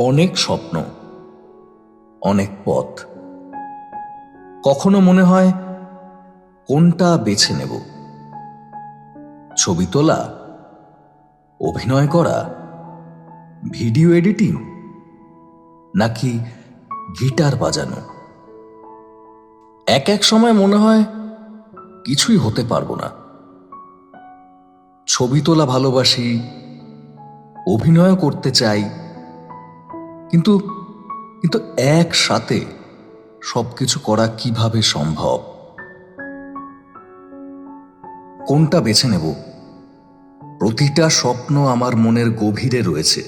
অনেক স্বপ্ন, অনেক পথ। কখনো মনে হয়, কোনটা বেছে নেব? ছবি তোলা, অভিনয় করা, ভিডিও এডিটিং, নাকি গিটার বাজানো? এক এক সময় মনে হয়, কিছুই হতে পারব না। ছবি তোলা ভালোবাসি অভিনয় করতে চাই কিন্তু কিন্তু একসাথে সবকিছু করা কীভাবে সম্ভব? কোনটা বেছে নেব? প্রতিটা স্বপ্ন আমার মনের গভীরে রয়েছে।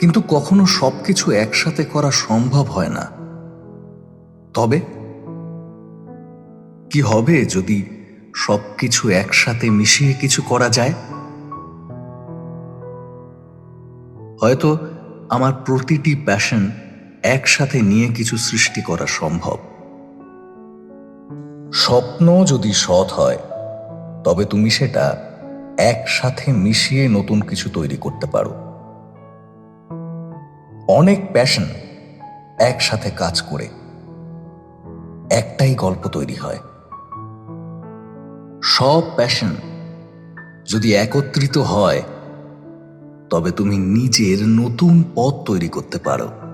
কিন্তু কখনো সবকিছু একসাথে করা সম্ভব হয় না। তবে, কি হবে যদি সবকিছু একসাথে মিশিয়ে কিছু করা যায়? হয়তো আমার প্রতিটি প্যাশন একসাথে নিয়ে কিছু সৃষ্টি করা সম্ভব। স্বপ্ন যদি সৎ হয়, তবে তুমি সেটা একসাথে মিশিয়ে নতুন কিছু তৈরি করতে পারো। অনেক প্যাশন একসাথে কাজ করে। একটাই গল্প তৈরি হয়। সব প্যাশন যদি একত্রিত হয় তবে তুমি নিজের নতুন পথ তৈরি করতে পারো।